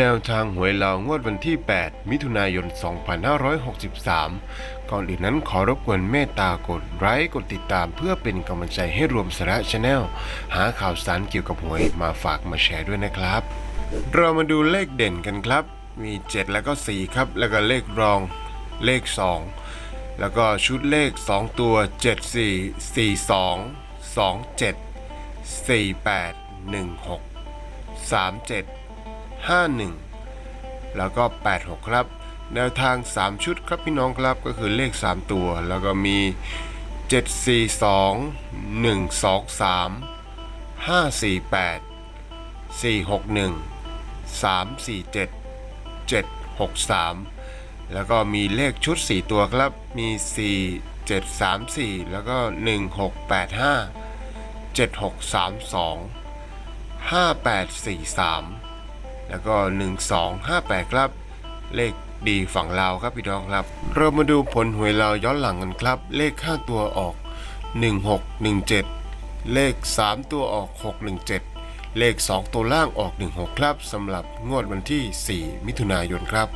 แนวทางหวยลาวงวดวันที่ 8 มิถุนายน 2563 ก่อนอื่นนั้นขอรบกวนเมตตากดไลค์กดติดตามเพื่อเป็นกำลังใจให้รวมสาระชาแนลหาข่าวสารเกี่ยวกับหวยมาฝากมาแชร์ด้วยนะครับ เรามาดูเลขเด่นกันครับ มี 7 แล้วก็ 4 ครับ แล้วก็เลขรองเลข 2 แล้วก็ชุดเลข 2 ตัว 7 4 4 2 2 7 4 8 1 6 3 7 51 แล้วก็ 86 ครับ แนวทาง 3 ชุดครับพี่น้องครับก็คือเลข 3 ตัว แล้วก็มี 742 123 548 461 347 763 แล้วก็มีเลขชุด 4 ตัวครับ มี 4 734 แล้วก็ 1685 7632 5843 แล้วก็ 1258 ครับ เลขดีฝั่งลาวครับพี่น้องครับ เรามาดูผลหวยลาวย้อนหลังกันครับ เลข 5 ตัวออก 1617 เลข 3 ตัวออก 617 เลข 2 ตัวล่างออก 16 ครับสำหรับงวดวันที่ 4 มิถุนายนครับ